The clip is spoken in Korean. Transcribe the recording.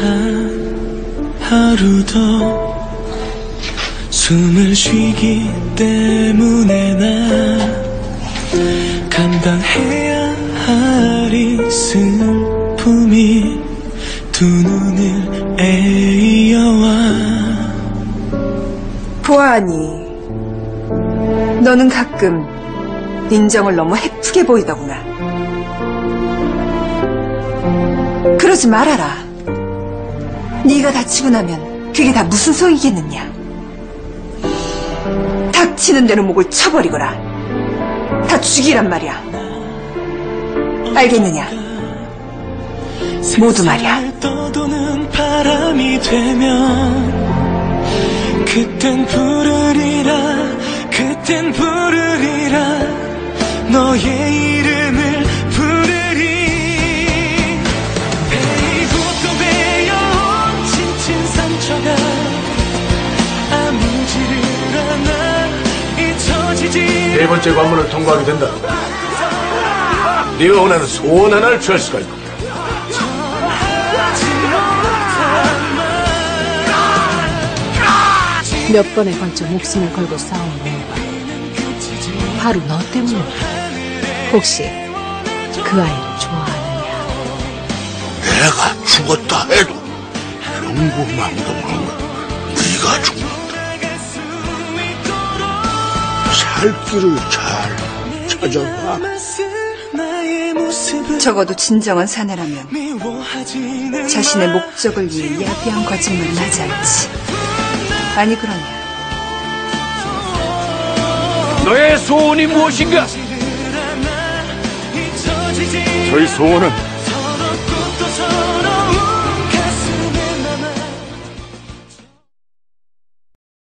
한 하루도 숨을 쉬기 때문에 나 감당해야 하리 슬픔이 두 눈을 에이어와 보아하니 너는 가끔 인정을 너무 해프게 보이더구나. 그러지 말아라. 네가 다치고 나면 그게 다 무슨 소용이겠느냐. 닥치는 대로 목을 쳐버리거라. 다 죽이란 말이야. 알겠느냐? 모두 말이야. 떠도는 바람이 되면 그땐 부르리라 그땐 부르리라 너의 이름 네 번째 관문을 통과하게 된다. 네가 원하는 소원 하나를 취할 수가 있고. 몇 번에 걸쳐 목숨을 걸고 싸운 이유가 바로 너 때문이야. 혹시 그 아이를 좋아하느냐? 내가 죽었다 해도 영구만도 모르고 네가 죽 살 길을 잘 찾아봐. 적어도 진정한 사내라면 자신의 목적을 위해 야비한 거짓말은 하지 않지. 아니 그러냐. 너의 소원이 무엇인가? 저희 소원은